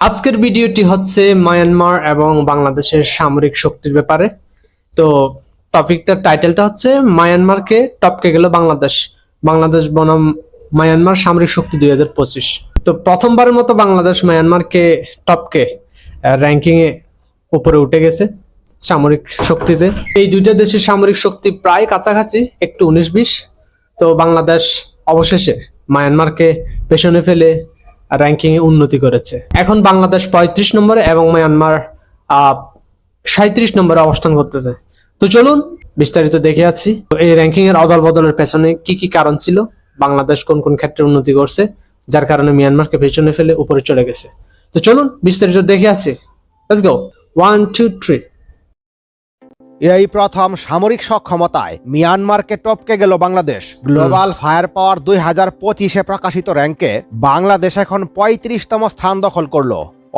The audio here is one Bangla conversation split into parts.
আজকের ভিডিওটি হচ্ছে মায়ানমার এবং বাংলাদেশের সামরিক শক্তির ব্যাপারে। তো টপিকটার টাইটেলটা হচ্ছে, মায়ানমারকে টপকে গেল বাংলাদেশ। বাংলাদেশ বনাম মায়ানমার সামরিক শক্তি দুই হাজার পঁচিশ। তো প্রথমবারের মতো বাংলাদেশ মায়ানমারকে টপকে র্যাঙ্কিং এ উপরে উঠে গেছে সামরিক শক্তিতে। এই দুইটা দেশের সামরিক শক্তি প্রায় কাছাকাছি, একটু উনিশ বিশ। তো বাংলাদেশ অবশেষে মায়ানমারকে পেছনে ফেলে র্যাঙ্কিং এ উন্নতি করেছে। এখন বাংলাদেশ পঁয়ত্রিশ নম্বরে এবং মায়ানমার সাঁত্রিশ নম্বরে অবস্থান করতেছে। তো চলুন, বিস্তারিত দেখে আছি। তো এই র্যাঙ্কিং এর অদল বদলের পেছনে কি কি কারণ ছিল? বাংলাদেশ কোন কোন ক্ষেত্রে উন্নতি করছে? যার কারণে মিয়ানমারকে পেছনে ফেলে উপরে চলে গেছে। তো চলুন, বিস্তারিত দেখে আছি। Let's go one two three এই প্রথম সামরিক সক্ষমতায় মিয়ানমারকে টপকে গেল বাংলাদেশ। গ্লোবাল ফায়ার পাওয়ার দুই হাজার পঁচিশে প্রকাশিত র্যাঙ্কে বাংলাদেশ এখন পঁয়ত্রিশতম স্থান দখল করল।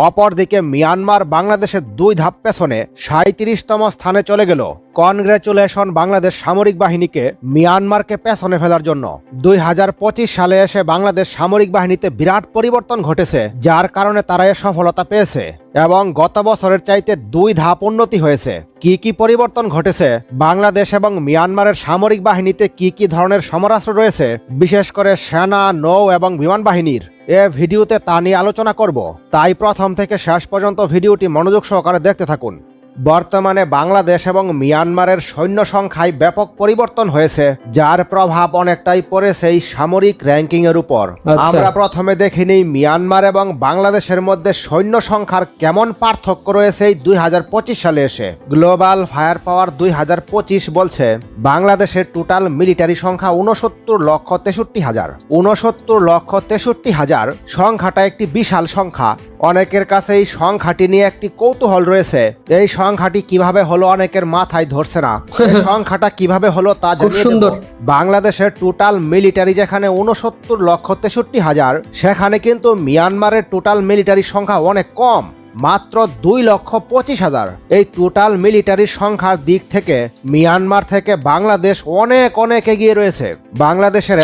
অপরদিকে মিয়ানমার বাংলাদেশের দুই ধাপ পেছনে সাঁত্রিশতম স্থানে চলে গেল। কনগ্রেচুলেশন বাংলাদেশ সামরিক বাহিনীকে মিয়ানমারকে পেছনে ফেলার জন্য। দুই হাজার পঁচিশ সালে এসে বাংলাদেশ সামরিক বাহিনীতে বিরাট পরিবর্তন ঘটেছে, যার কারণে তারা এ সফলতা পেয়েছে এবং গত বছরের চাইতে দুই ধাপ উন্নতি হয়েছে। কি কি পরিবর্তন ঘটেছে, বাংলাদেশ এবং মিয়ানমারের সামরিক বাহিনীতে কি কি ধরনের সমরাস্ত্র রয়েছে, বিশেষ করে সেনা, নৌ এবং বিমান বাহিনীর, এ ভিডিওতে তা নিয়ে আলোচনা করব। তাই প্রথম থেকে শেষ পর্যন্ত ভিডিওটি মনোযোগ সহকারে দেখতে থাকুন। বর্তমানে বাংলাদেশ এবং মিয়ানমারের সৈন্য সংখ্যায় ব্যাপক পরিবর্তন হয়েছে যার প্রভাব অনেকটাই পড়েছে এই সামরিক র্যাঙ্কিং এর উপর। আচ্ছা। আমরা প্রথমে দেখিনি মিয়ানমার এবং বাংলাদেশের মধ্যে সৈন্য সংখ্যার কেমন পার্থক্য রয়েছে এই দুই সালে এসে। গ্লোবাল ফায়ার পাওয়ার দুই হাজার পঁচিশ বলছে বাংলাদেশের টোটাল মিলিটারি সংখ্যা উনসত্তর লক্ষ তেষট্টি হাজার। উনসত্তর লক্ষ তেষট্টি হাজার সংখ্যাটা একটি বিশাল সংখ্যা। অনেকের কাছে এই সংখ্যাটি নিয়ে একটি কৌতূহল রয়েছে। এই সংখ্যাটি কীভাবে হলো অনেকের মাথায় ধরছে না। সংখ্যাটা কীভাবে হলো তা জানিয়ে সুন্দর। বাংলাদেশের টোটাল মিলিটারি যেখানে উনসত্তর লক্ষ তেষট্টি হাজার সেখানে কিন্তু মিয়ানমারের টোটাল মিলিটারি সংখ্যা অনেক কম মাত্র দুই লক্ষ পঁচিশ হাজার। এই টোটাল মিলিটারি সংখ্যার দিক থেকে মিয়ানমার থেকে বাংলাদেশ অনেক অনেক এগিয়ে রয়েছে। বাংলাদেশের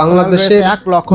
বাংলাদেশের এক লক্ষ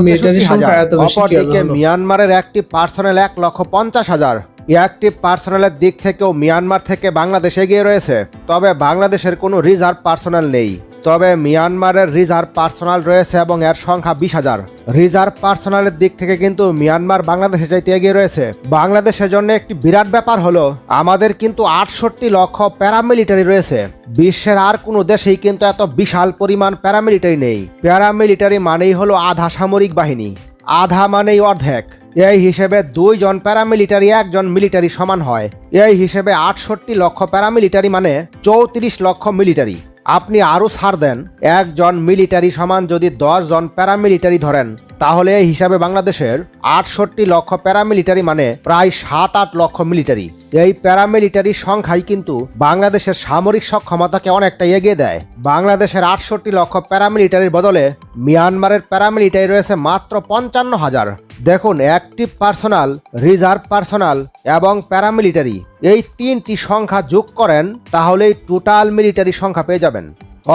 সংখ্যা অপরদিকে মিয়ানমারের একটি পার্সোনাল এক লক্ষ পঞ্চাশ হাজার। অ্যাক্টিভ পার্সোনালের দিক থেকেও মিয়ানমার থেকে বাংলাদেশ এগিয়ে রয়েছে। তবে বাংলাদেশের কোনো রিজার্ভ পার্সোনাল নেই। তবে মিয়ানমারের রিজার্ভ পার্সোনাল রয়েছে এবং এর সংখ্যা বিশ হাজার। রিজার্ভ পার্সোনালের দিক থেকে কিন্তু মিয়ানমার বাংলাদেশে চাইতে এগিয়ে রয়েছে। বাংলাদেশের জন্য একটি বিরাট ব্যাপার হলো, আমাদের কিন্তু আটষট্টি লক্ষ প্যারামিলিটারি রয়েছে। বিশ্বের আর কোনো দেশেই কিন্তু এত বিশাল পরিমাণ প্যারামিলিটারি নেই। প্যারামিলিটারি মানেই হলো আধা সামরিক বাহিনী। আধা মানেই অর্ধেক। এই হিসেবে দুইজন প্যারামিলিটারি একজন মিলিটারি সমান হয়। এই হিসেবে আটষট্টি লক্ষ প্যারামিলিটারি মানে চৌত্রিশ লক্ষ মিলিটারি আপনি আরও ছাড় দেন, একজন মিলিটারি সমান যদি জন প্যারামিলিটারি ধরেন, তাহলে এই হিসাবে বাংলাদেশের আটষট্টি লক্ষ প্যারামিলিটারি মানে প্রায় সাত আট লক্ষ মিলিটারি এই প্যারামিলিটারি সংখ্যাই কিন্তু বাংলাদেশের সামরিক সক্ষমতাকে অনেকটা এগিয়ে দেয়। বাংলাদেশের আটষট্টি লক্ষ প্যারামিলিটারির বদলে মিয়ানমারের প্যারামিলিটারি রয়েছে মাত্র পঞ্চান্ন হাজার। দেখুন অ্যাক্টিভ পার্সোনাল রিজার্ভ পার্সোনাল এবং প্যারামিলিটারি এই তিনটি সংখ্যা যোগ করেন, তাহলেই টোটাল মিলিটারি সংখ্যা পেয়ে যাবেন।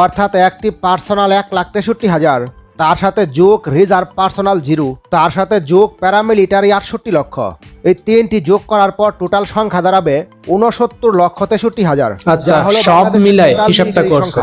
অর্থাৎ অ্যাক্টিভ পার্সোনাল এক লাখ তেষট্টি হাজার। তার সাথে যোগ রিজার্ভ পার্সোনাল জিরো তার সাথে যোগ প্যারামিলিটারি আটষট্টি লক্ষ। এই তিনটি যোগ করার পর টোটাল সংখ্যা দাঁড়াবে উনসত্তর লক্ষ তেষট্টি হাজার। আচ্ছা, সব total হিসাবটা করছে।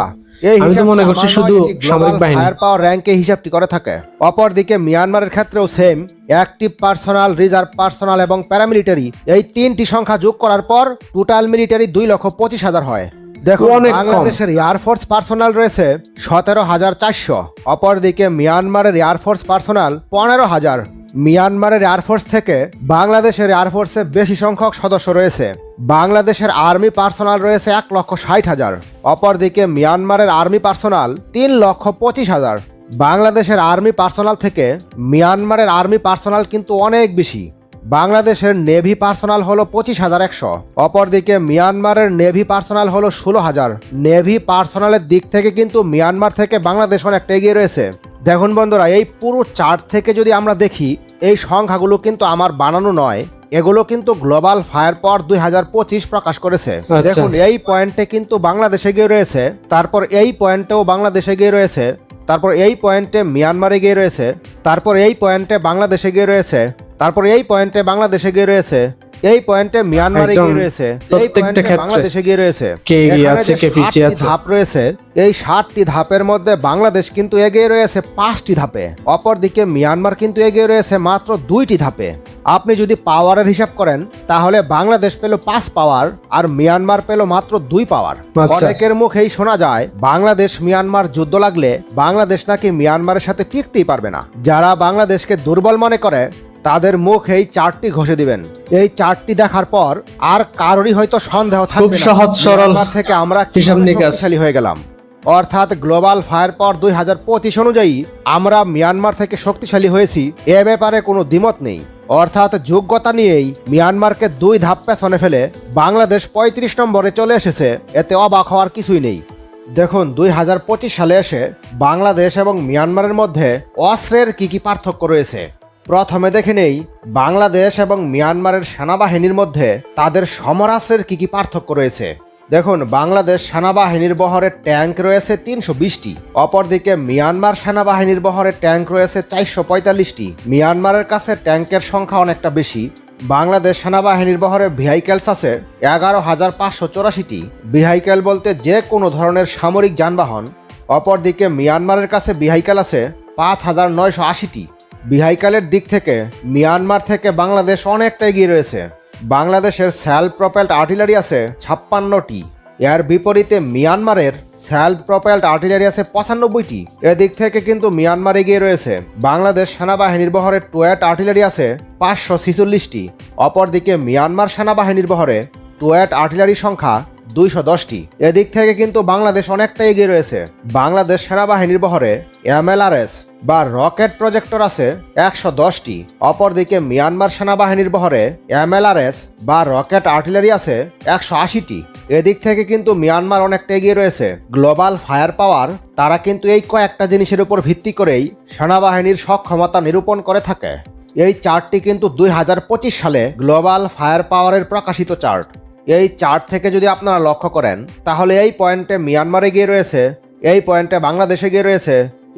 এই মনে শুধু নয়, সামরিক বাহিনী। fire পাওয়ার র্যাঙ্কে হিসাবটি করে থাকে। অপরদিকে মিয়ানমারের ক্ষেত্রেও same active personnel reserve personnel এবং প্যারামিলিটারি এই তিনটি সংখ্যা যোগ করার পর টোটাল মিলিটারি দুই লক্ষ পঁচিশ হাজার হয়। কম। বাংলাদেশের এয়ারফোর্স পার্সোনাল রয়েছে সতেরো হাজার চারশো। অপরদিকে মিয়ানমারের এয়ারফোর্স পার্সোনাল পনেরো হাজার। মিয়ানমারের এয়ারফোর্স থেকে বাংলাদেশের এয়ারফোর্সে বেশি সংখ্যক সদস্য রয়েছে। বাংলাদেশের আর্মি পার্সোনাল রয়েছে এক লক্ষ ষাট হাজার। অপরদিকে মিয়ানমারের আর্মি পার্সোনাল তিন লক্ষ পঁচিশ হাজার। বাংলাদেশের আর্মি পার্সোনাল থেকে মিয়ানমারের আর্মি পার্সোনাল কিন্তু অনেক বেশি। বাংলাদেশের নেভি পার্সোনাল হলো পঁচিশ হাজার একশো। অপরদিকে মিয়ানমারের নেভি পার্সোনাল হলো ষোলো হাজার। নেভি পার্সোনালের দিক থেকে কিন্তু মিয়ানমার থেকে বাংলাদেশ অনেকটা এগিয়ে রয়েছে। দেখুন বন্ধুরা এই পুরো চার্ট থেকে যদি আমরা দেখি এই সংখ্যাগুলো কিন্তু আমার বানানো নয়। এগুলো কিন্তু গ্লোবাল ফায়ার পাওয়ার দুই হাজার পঁচিশ প্রকাশ করেছে। আচ্ছা। দেখুন এই পয়েন্টে কিন্তু বাংলাদেশে গিয়ে রয়েছে। তারপর এই পয়েন্টেও বাংলাদেশে গিয়ে রয়েছে। তারপর এই পয়েন্টে মিয়ানমারে গিয়ে রয়েছে। তারপর এই পয়েন্টে বাংলাদেশে গিয়ে রয়েছে। তারপর এই পয়েন্টে বাংলাদেশ এগিয়ে রয়েছে এই পয়েন্টে মিয়ানমার এগিয়ে রয়েছে এই পয়েন্টে। বাংলাদেশ এগিয়ে রয়েছে কে এগিয়ে আছে, কে পিছিয়ে আছে। ধাপ রয়েছে এই ষাটটি ধাপের মধ্যে বাংলাদেশ কিন্তু এগিয়ে রয়েছে পাঁচটি ধাপে অপরদিকে মিয়ানমার কিন্তু এগিয়ে রয়েছে মাত্র দুইটি ধাপে আপনি যদি পাওয়ারের হিসাব করেন তাহলে বাংলাদেশ পেল পাঁচ পাওয়ার আর মিয়ানমার পেল মাত্র দুই পাওয়ার আচ্ছা। অনেকের মুখেই শোনা যায় বাংলাদেশ মিয়ানমার যুদ্ধ লাগলে বাংলাদেশ নাকি মিয়ানমারের সাথে টিকতেই পারবে না যারা বাংলাদেশকে দুর্বল মনে করে তাদের মুখ এই চারটি ঘষে দিবেন। এই চারটি দেখার পর আর কারোরই হয়তো সন্দেহ থাকবে সহজ সরল থেকে আমরা হিসাব কীভাবে নিকাশ। শক্তিশালী হয়ে গেলাম? অর্থাৎ গ্লোবাল ফায়ার পর দুই হাজার পঁচিশ অনুযায়ী আমরা মিয়ানমার থেকে শক্তিশালী হয়েছি এ ব্যাপারে কোনো দ্বিমত নেই। অর্থাৎ যোগ্যতা নিয়েই মিয়ানমারকে দুই ধাপ পেছনে ফেলে বাংলাদেশ পঁয়ত্রিশ নম্বরে চলে এসেছে। এতে অবাক হওয়ার কিছুই নেই। দেখুন দুই হাজার পঁচিশ সালে এসে বাংলাদেশ এবং মিয়ানমারের মধ্যে অস্ত্রের কি কি পার্থক্য রয়েছে? প্রথমে দেখে নেই, বাংলাদেশ এবং মিয়ানমারের সেনাবাহিনীর মধ্যে তাদের সমরাস্ত্রের কি কি পার্থক্য রয়েছে। দেখুন, বাংলাদেশ সেনাবাহিনীর বহরে ট্যাঙ্ক রয়েছে তিনশো বিশটি, অপরদিকে মিয়ানমার সেনাবাহিনীর বহরে ট্যাঙ্ক রয়েছে চারশো পঁয়তাল্লিশটি। মিয়ানমারের কাছে ট্যাঙ্কের সংখ্যা অনেকটা বেশি। বাংলাদেশ সেনাবাহিনীর বহরে ভেহিকেলস আছে এগারো হাজার পাঁচশো চৌরাশিটি। ভেহিকেল বলতে যে কোনো ধরনের সামরিক যানবাহন। অপরদিকে মিয়ানমারের কাছে ভেহিকেল আছে পাঁচ হাজার নয়শো আশিটি। বিহাইকালের দিক থেকে মিয়ানমার থেকে বাংলাদেশ অনেকটা এগিয়ে রয়েছে। বাংলাদেশের সেলফ প্রপেলড আর্টিলারি আছে ছাপ্পান্নটি। এর বিপরীতে মিয়ানমারের সেলফ প্রপেলড আর্টিলারি আছে পঁচানব্বইটি। এদিক থেকে কিন্তু মিয়ানমার এগিয়ে রয়েছে। বাংলাদেশ সেনাবাহিনীর বহরে টুয়েট আর্টিলারি আছে পাঁচশো ছিচল্লিশটি। অপরদিকে মিয়ানমার সেনাবাহিনীর বহরে টুয়েট আর্টিলারি সংখ্যা দুইশো দশটি। এদিক থেকে কিন্তু বাংলাদেশ অনেকটা এগিয়ে রয়েছে। বাংলাদেশ সেনাবাহিনীর বহরে এমএলআরএস বা রকেট প্রজেক্টর আছে একশো দশটি। অপরদিকে মিয়ানমার সেনাবাহিনীর বহরে এমএলআরএস বা রকেট আর্টিলারি আছে একশো আশিটি। এদিক থেকে কিন্তু মিয়ানমার অনেকটা এগিয়ে রয়েছে। গ্লোবাল ফায়ার পাওয়ার, তারা কিন্তু এই কয়েকটা জিনিসের উপর ভিত্তি করেই সেনাবাহিনীর সক্ষমতা নিরূপণ করে থাকে। এই চার্টটি কিন্তু দুই হাজার পঁচিশ সালে গ্লোবাল ফায়ার পাওয়ারের প্রকাশিত চার্ট। এই চার্ট থেকে যদি আপনারা লক্ষ্য করেন, তাহলে এই পয়েন্টে মিয়ানমারে গিয়ে রয়েছে, এই পয়েন্টে বাংলাদেশে গিয়ে রয়েছে,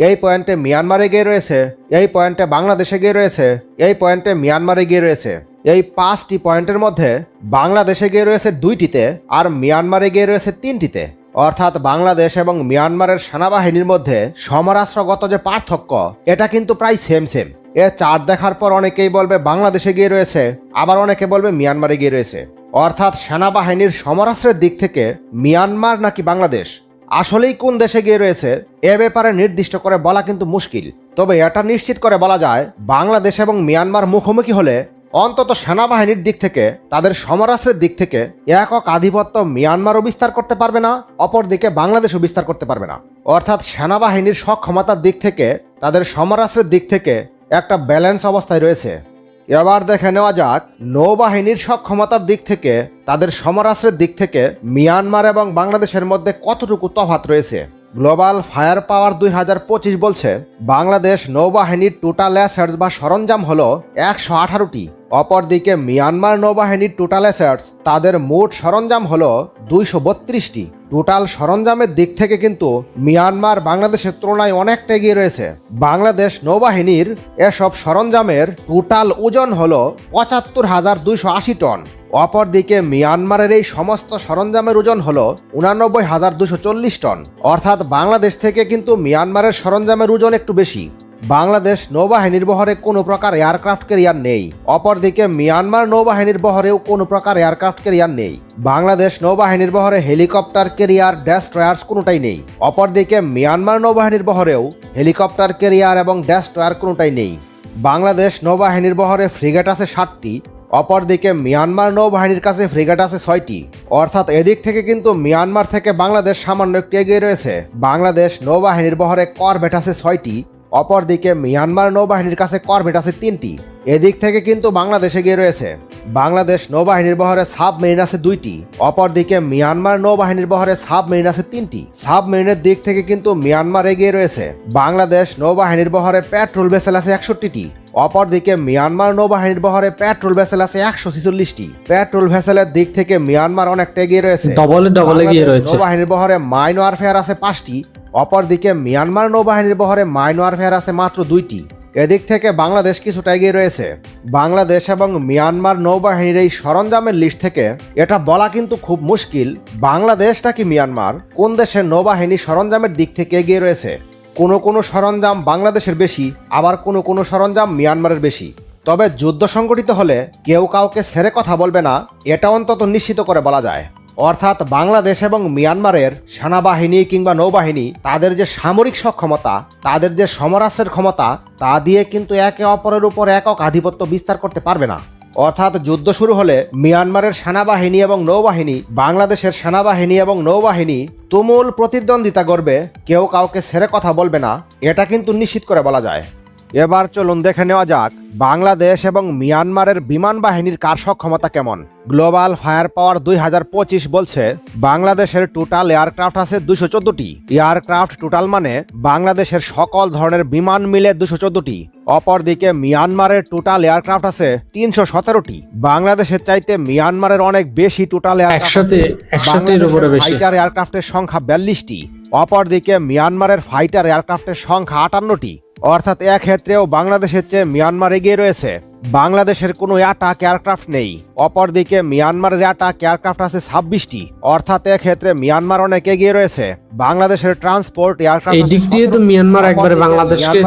এই পয়েন্টে মিয়ানমারে গিয়ে রয়েছে, এই পয়েন্টে বাংলাদেশে গিয়ে রয়েছে, এই পয়েন্টে মিয়ানমারে গিয়ে রয়েছে। এই পাঁচটি পয়েন্টের মধ্যে বাংলাদেশে গিয়ে রয়েছে দুইটিতে আর মিয়ানমারে গিয়ে রয়েছে তিনটিতে। অর্থাৎ বাংলাদেশ এবং মিয়ানমারের সেনাবাহিনীর মধ্যে সমরাস্ত্রগত যে পার্থক্য, এটা কিন্তু প্রায় সেম সেম এ চার্ট দেখার পর অনেকেই বলবে বাংলাদেশে গিয়ে রয়েছে, আবার অনেকে বলবে মিয়ানমারে গিয়ে রয়েছে। অর্থাৎ সেনাবাহিনীর সমরাস্ত্রের দিক থেকে মিয়ানমার নাকি বাংলাদেশ? আসলেই কোন দেশে গিয়ে রয়েছে? এ ব্যাপারে নির্দিষ্ট করে বলা কিন্তু মুশকিল। তবে এটা নিশ্চিত করে বলা যায়, বাংলাদেশ এবং মিয়ানমার মুখোমুখি হলে অন্তত সেনাবাহিনীর দিক থেকে, তাদের সমরাস্ত্রের দিক থেকে একক আধিপত্য মিয়ানমারও বিস্তার করতে পারবে না, অপরদিকে বাংলাদেশও বিস্তার করতে পারবে না। অর্থাৎ সেনাবাহিনীর সক্ষমতার দিক থেকে, তাদের সমরাস্ত্রের দিক থেকে একটা ব্যালেন্স অবস্থায় রয়েছে। এবার দেখে নেওয়া যাক, নৌবাহিনীর সক্ষমতার দিক থেকে, তাদের সমরাস্ত্রের দিক থেকে মিয়ানমার এবং বাংলাদেশের মধ্যে কতটুকু তফাত রয়েছে? গ্লোবাল ফায়ার পাওয়ার দুই হাজার পঁচিশ বলছে, বাংলাদেশ নৌবাহিনীর টোটাল অ্যাসেটস বা সরঞ্জাম হল একশো আঠারোটি। অপরদিকে মিয়ানমার নৌবাহিনীর টোটাল অ্যাসেটস তাদের মোট সরঞ্জাম হল দুইশো বত্রিশটি। টোটাল সরঞ্জামের দিক থেকে কিন্তু মিয়ানমার বাংলাদেশের তুলনায় অনেকটা এগিয়ে রয়েছে। বাংলাদেশ নৌবাহিনীর এসব সরঞ্জামের টোটাল ওজন হল পঁচাত্তর হাজার দুইশো আশি টন। অপরদিকে মিয়ানমারের এই সমস্ত সরঞ্জামের ওজন হল উনানব্বই হাজার দুশো চল্লিশ টন। অর্থাৎ বাংলাদেশ থেকে কিন্তু মিয়ানমারের সরঞ্জামের ওজন একটু বেশি। বাংলাদেশ নৌবাহিনীর বহরে কোনো প্রকার এয়ারক্রাফট ক্যারিয়ার নেই। অপরদিকে মিয়ানমার নৌবাহিনীর বহরেও কোনো প্রকার এয়ারক্রাফট ক্যারিয়ার নেই। বাংলাদেশ নৌবাহিনীর বহরে হেলিকপ্টার ক্যারিয়ার ডেস্ট্রয়ার্স কোনোটাই নেই। অপরদিকে মিয়ানমার নৌবাহিনীর বহরেও হেলিকপ্টার ক্যারিয়ার এবং ডেস্ট্রয়ার কোনোটাই নেই। বাংলাদেশ নৌবাহিনীর বহরে ফ্রিগেট আছে ষাটটি অপরদিকে মিয়ানমার নৌবাহিনীর কাছে ফ্রিগেট আছে ছয়টি। অর্থাৎ এদিক থেকে কিন্তু মিয়ানমার থেকে বাংলাদেশ সামান্য একটু এগিয়ে রয়েছে। বাংলাদেশ নৌবাহিনীর বহরে করভেট আছে ছয়টি অপরদিকে মিয়ানমার নৌবাহিনীর কাছে করভেট আছে তিনটি। এদিক থেকে কিন্তু বাংলাদেশে এগিয়ে রয়েছে। বাংলাদেশ নৌবাহিনীর বহরে সাবমেরিন আছে দুইটি। অপরদিকে মিয়ানমার নৌবাহিনীর বহরে সাবমেরিন আছে তিনটি। সাবমেরিনের দিক থেকে কিন্তু মিয়ানমার এগিয়ে রয়েছে। বাংলাদেশ নৌবাহিনীর বহরে পেট্রোল ভেসেল আছে একষট্টিটি। অপরদিকে মিয়ানমার নৌবাহিনীর বহরে পেট্রোল ভেসেল আছে একশো ছিচল্লিশটি। পেট্রোল ভেসেলের দিক থেকে মিয়ানমার অনেকটা এগিয়ে রয়েছে। ডবলে ডবলে গিয়ে বাংলাদেশ রয়েছে। নৌবাহিনীর বহরে মাইন ওয়ারফেয়ার আছে পাঁচটি। অপরদিকে মিয়ানমার নৌবাহিনীর বহরে মাইন ওয়ারফেয়ার আছে মাত্র দুইটি। এদিক থেকে বাংলাদেশ কিছুটা এগিয়ে রয়েছে। বাংলাদেশ এবং মিয়ানমার নৌবাহিনীর এই সরঞ্জামের লিস্ট থেকে এটা বলা কিন্তু খুব মুশকিল বাংলাদেশ নাকি মিয়ানমার? কোন দেশের নৌবাহিনী সরঞ্জামের দিক থেকে এগিয়ে রয়েছে? কোনো কোনো সরঞ্জাম বাংলাদেশের বেশি, আবার কোনো কোনো সরঞ্জাম মিয়ানমারের বেশি। তবে যুদ্ধ সংগঠিত হলে কেউ কাউকে ছেড়ে কথা বলবে না, এটা অন্তত নিশ্চিত করে বলা যায়। অর্থাৎ বাংলাদেশ এবং মিয়ানমারের সেনাবাহিনী কিংবা নৌবাহিনী, তাদের যে সামরিক সক্ষমতা, তাদের যে সমরাস্ত্রের ক্ষমতা, তা দিয়ে কিন্তু একে অপরের উপর একক আধিপত্য বিস্তার করতে পারবে না। অর্থাৎ যুদ্ধ শুরু হলে মিয়ানমারের সেনাবাহিনী এবং নৌবাহিনী, বাংলাদেশের সেনাবাহিনী এবং নৌবাহিনী তুমুল প্রতিদ্বন্দ্বিতা করবে, কেউ কাউকে ছেড়ে কথা বলবে না, এটা কিন্তু নিশ্চিত করে বলা যায়। এবার চলুন দেখে নেওয়া যাক বাংলাদেশ এবং মিয়ানমারের বিমান বাহিনীর কার সক্ষমতা কেমন? গ্লোবাল ফায়ার পাওয়ার দুই হাজার পঁচিশ বলছে বাংলাদেশের টোটাল এয়ারক্রাফট আছে দুশো চোদ্দটি। এয়ারক্রাফট টোটাল মানে বাংলাদেশের সকল ধরনের বিমান মিলে দুশো চোদ্দটি। অপরদিকে মিয়ানমারের টোটাল এয়ারক্রাফট আছে তিনশো সতেরোটি। বাংলাদেশের চাইতে মিয়ানমারের অনেক বেশি টোটাল ফাইটার এয়ারক্রাফটের সংখ্যা বিয়াল্লিশটি। অপরদিকে মিয়ানমারের ফাইটার এয়ারক্রাফটের সংখ্যা আটান্নটি। অর্থাৎ এক্ষেত্রেও বাংলাদেশের চেয়ে মিয়ানমার এগিয়ে রয়েছে। বাংলাদেশের কোনো অ্যাটাক এয়ারক্রাফট নেই। অপরদিকে মিয়ানমারের অ্যাটাক এয়ারক্রাফট আছে ছাব্বিশটি। অর্থাৎ এক্ষেত্রে মিয়ানমার অনেক এগিয়ে রয়েছে। বাংলাদেশের ট্রান্সপোর্ট এয়ারক্রাফট এই দিক দিয়ে তো মিয়ানমার একবারে বাংলাদেশকে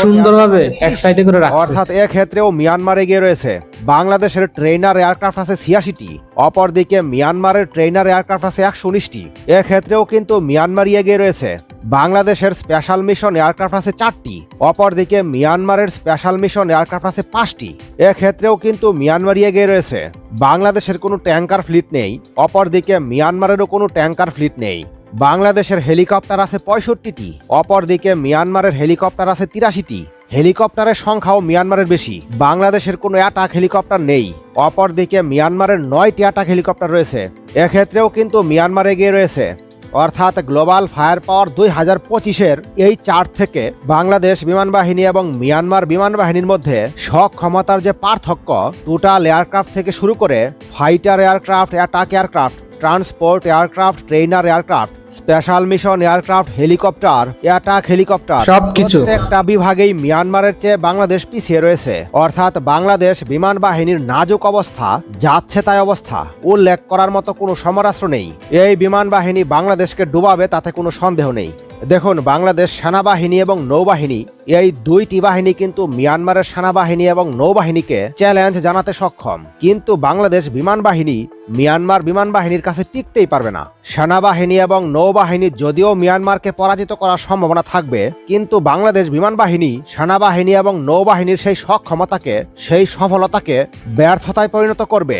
সুন্দরভাবে এক সাইডে করে রাখছে। অর্থাৎ এক্ষেত্রেও মিয়ানমার এগিয়ে রয়েছে। বাংলাদেশের ট্রেনার এয়ারক্রাফট আছে ছিয়াশিটি। অপরদিকে মিয়ানমারের ট্রেনার এয়ারক্রাফট আছে একশো উনিশটি। এক্ষেত্রেও কিন্তু মিয়ানমারই এগিয়ে রয়েছে। বাংলাদেশের স্পেশাল মিশন এয়ারক্রাফট আছে চারটি। অপরদিকে মিয়ানমারের স্পেশাল মিশন এয়ারক্রাফট আছে পাঁচটি। এক্ষেত্রেও কিন্তু মিয়ানমারই এগিয়ে রয়েছে। বাংলাদেশের কোনো ট্যাঙ্কার ফ্লিট নেই, অপরদিকে মিয়ানমারেরও কোনো ট্যাঙ্কার ফ্লিট নেই। বাংলাদেশের হেলিকপ্টার আছে পঁয়ষট্টিটি, অপরদিকে মিয়ানমারের হেলিকপ্টার আছে তিরাশিটি। হেলিকপ্টারের সংখ্যাও মিয়ানমারের বেশি। বাংলাদেশের কোনো অ্যাটাক হেলিকপ্টার নেই, অপরদিকে মিয়ানমারের নয়টি অ্যাটাক হেলিকপ্টার রয়েছে। এক্ষেত্রেও কিন্তু মিয়ানমার এগিয়ে রয়েছে। অর্থাৎ গ্লোবাল ফায়ার পাওয়ার দুই হাজার পঁচিশের এই চার্ট থেকে বাংলাদেশ বিমান বাহিনী এবং মিয়ানমার বিমান বাহিনীর মধ্যে সক্ষমতার যে পার্থক্য টোটাল এয়ারক্রাফট থেকে শুরু করে fighter aircraft attack aircraft transport aircraft trainer aircraft special mission aircraft helicopter attack helicopter. সবকিছু। প্রত্যেকটা বিভাগেই মিয়ানমারের চেয়ে বাংলাদেশ পিছিয়ে রয়েছে। অর্থাৎ বাংলাদেশ বিমান বাহিনীর নাজুক অবস্থা যাচ্ছে তাই অবস্থা। উল্লেখ করার মতো কোনো সমরাস্ত্র নেই। এই বিমান বাহিনী বাংলাদেশকে ডুবাবে তাতে কোনো সন্দেহ নেই। দেখুন বাংলাদেশ সেনাবাহিনী এবং নৌবাহিনী এই দুইটি বাহিনী কিন্তু মিয়ানমারের সেনাবাহিনী এবং নৌবাহিনীকে চ্যালেঞ্জ জানাতে সক্ষম। কিন্তু বাংলাদেশ বিমান বাহিনী মিয়ানমার বিমান বাহিনীর কাছে টিকতেই পারবে না। সেনাবাহিনী এবং নৌবাহিনী যদিও মিয়ানমারকে পরাজিত করার সম্ভাবনা থাকবে, কিন্তু বাংলাদেশ বিমান বাহিনী সেনাবাহিনী এবং নৌবাহিনীর সেই সক্ষমতাকে, সেই সফলতাকে ব্যর্থতায় পরিণত করবে।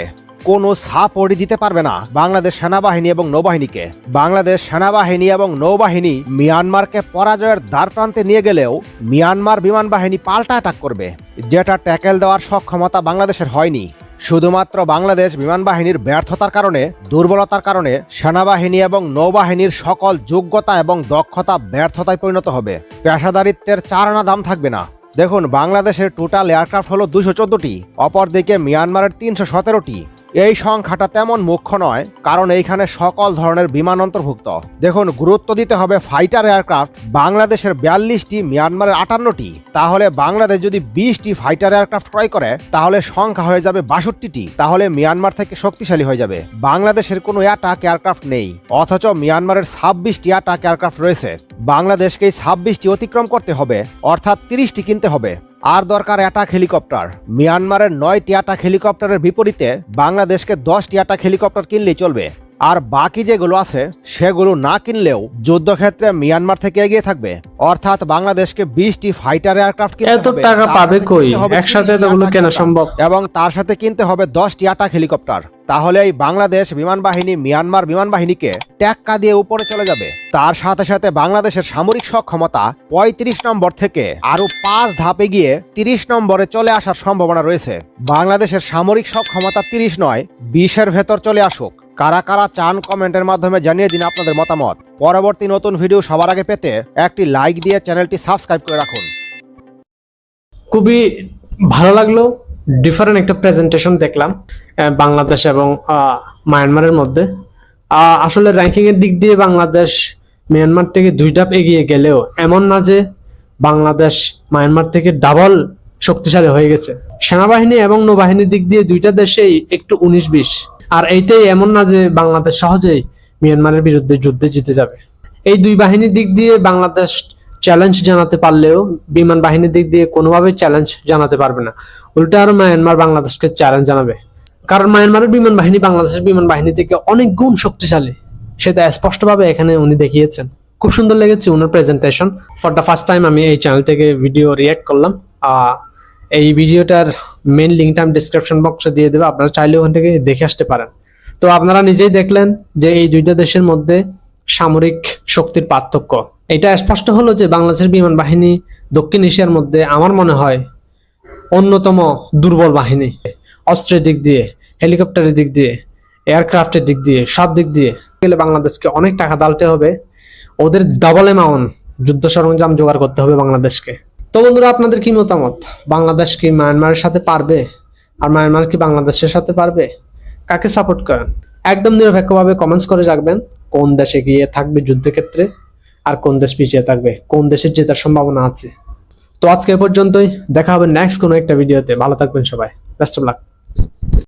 কোনো সাপোর্টই দিতে পারবে না বাংলাদেশ সেনাবাহিনী এবং নৌবাহিনীকে। বাংলাদেশ সেনাবাহিনী এবং নৌবাহিনী মিয়ানমারকে পরাজয়ের দ্বার প্রান্তে নিয়ে গেলেও মিয়ানমার বিমান বাহিনী পাল্টা অ্যাটাক করবে, যেটা ট্যাকেল দেওয়ার সক্ষমতা বাংলাদেশের হয়নি। শুধুমাত্র বাংলাদেশ বিমান বাহিনীর ব্যর্থতার কারণে, দুর্বলতার কারণে সেনাবাহিনী এবং নৌবাহিনীর সকল যোগ্যতা এবং দক্ষতা ব্যর্থতায় পরিণত হবে। পেশাদারিত্বের চার আনা দাম থাকবে না। দেখুন, বাংলাদেশের টোটাল এয়ারক্রাফট হল দুশো চোদ্দটি, অপরদিকে মিয়ানমারের তিনশো সতেরোটি। এই সংখ্যাটা তেমন মুখ্য নয়, কারণ এইখানে সকল ধরনের বিমান অন্তর্ভুক্ত। দেখুন, গুরুত্ব দিতে হবে ফাইটার এয়ারক্রাফট বাংলাদেশের বিয়াল্লিশটি, মিয়ানমারের আটান্নটি। তাহলে বাংলাদেশ যদি বিশটি ফাইটার এয়ারক্রাফট ক্রয় করে, তাহলে সংখ্যা হয়ে যাবে বাষট্টিটি। তাহলে মিয়ানমার থেকে শক্তিশালী হয়ে যাবে। বাংলাদেশের কোনো অ্যাটাক এয়ারক্রাফট নেই। অথচ মিয়ানমারের ছাব্বিশটি অ্যাটাক এয়ারক্রাফট রয়েছে। বাংলাদেশকে ছাব্বিশটি অতিক্রম করতে হবে, অর্থাৎ তিরিশটি কিনতে হবে। আর দরকার অ্যাটাক হেলিকপ্টার। মিয়ানমারের নয়টি অ্যাটাক হেলিকপ্টারের বিপরীতে বাংলাদেশকে দশটি অ্যাটাক হেলিকপ্টার কিনলেই চলবে। আর বাকি যেগুলো আছে সেগুলো না কিনলেও যুদ্ধক্ষেত্রে মিয়ানমার থেকে এগিয়ে থাকবে। অর্থাৎ বাংলাদেশকে বিশটি ফাইটার এয়ারক্রাফট এত টাকা পাবে কই? একসাথে কেনা সম্ভব। এবং তার সাথে কিনতে হবে দশটি অ্যাটাক হেলিকপ্টার। তাহলে এই বাংলাদেশ বিমান বাহিনী মিয়ানমার বিমান বাহিনীকে ট্যাক্কা দিয়ে উপরে চলে যাবে। তার সাথে সাথে বাংলাদেশের সামরিক সক্ষমতা পঁয়ত্রিশ নম্বর থেকে আরও পাঁচ ধাপে গিয়ে তিরিশ নম্বরে চলে আসার সম্ভাবনা রয়েছে। বাংলাদেশের সামরিক সক্ষমতা তিরিশ নয় বিশের ভেতর চলে আসুক। কারা কারা চান কমেন্টের মাধ্যমে জানিয়ে দিন আপনাদের মতামত। পরবর্তী নতুন ভিডিও সবার আগে পেতে একটি লাইক দিয়ে চ্যানেলটি সাবস্ক্রাইব করে রাখুন। খুবই ভালো লাগল ডিফারেন্ট একটা প্রেজেন্টেশন দেখলাম বাংলাদেশ এবং মায়ানমারের মধ্যে। আসলে র্যাঙ্কিং এর দিক দিয়ে বাংলাদেশ মিয়ানমার থেকে দুই ধাপ এগিয়ে গেলেও এমন না যে বাংলাদেশ মায়ানমার থেকে ডাবল শক্তিশালী হয়ে গেছে। সেনাবাহিনী এবং নৌবাহিনীর দিক দিয়ে দুইটা দেশেই একটু উনিশ বিশ। আর এইটাই এমন না যে বাংলাদেশ সহজেই মিয়ানমারের বিরুদ্ধে যুদ্ধে জিতে যাবে। এই দুই বাহিনীর দিক দিয়ে বাংলাদেশ চ্যালেঞ্জ জানাতে পারলেও বিমান বাহিনীর দিক দিয়ে কোনোভাবে চ্যালেঞ্জ জানাতে পারবে না। উল্টা আরও মায়ানমার বাংলাদেশকে চ্যালেঞ্জ জানাবে। কারণ মায়ানমারের বিমান বাহিনী বাংলাদেশের বিমান বাহিনী থেকে অনেক গুণ শক্তিশালী। সেটা স্পষ্টভাবে এখানে উনি দেখিয়েছেন। খুব সুন্দর লেগেছে ওনার presentation for the first time আমি এই চ্যানেল থেকে ভিডিও রিয়াক্ট করলাম। এই ভিডিওটার মেন লিঙ্কটা আমি ডিসক্রিপশন বক্সে দিয়ে দেবো। আপনারা চাইলে ওখান থেকে দেখে আসতে পারেন। তো আপনারা নিজেই দেখলেন যে এই দুইটা দেশের মধ্যে সামরিক শক্তির পার্থক্য। এটা স্পষ্ট হলো যে বাংলাদেশের বিমান বাহিনী দক্ষিণ এশিয়ার মধ্যে আমার মনে হয় অন্যতম দুর্বল বাহিনী। অস্ত্রের দিক দিয়ে, হেলিকপ্টারের দিক দিয়ে এয়ারক্রাফটের দিক দিয়ে, সব দিক দিয়ে গেলে বাংলাদেশকে অনেক টাকা দালতে হবে। ওদের ডাবল অ্যামাউন্ট যুদ্ধ সরঞ্জাম জোগাড় করতে হবে বাংলাদেশকে। তো বন্ধুরা, আপনাদের কি মতামত? বাংলাদেশ কি মায়ানমারের সাথে পারবে? আর মায়ানমার কি বাংলাদেশের সাথে পারবে? কাকে সাপোর্ট করেন? একদম নিরপেক্ষভাবে কমেন্টস করে রাখবেন, কোন দেশে গিয়ে থাকবে যুদ্ধক্ষেত্রে আর কোন দেশ পিছিয়ে থাকবে? কোন দেশের জেতার সম্ভাবনা আছে? তো আজকে পর্যন্তই, দেখা হবে নেক্সট কোনো একটা ভিডিওতে ভালো থাকবেন সবাই। Best of luck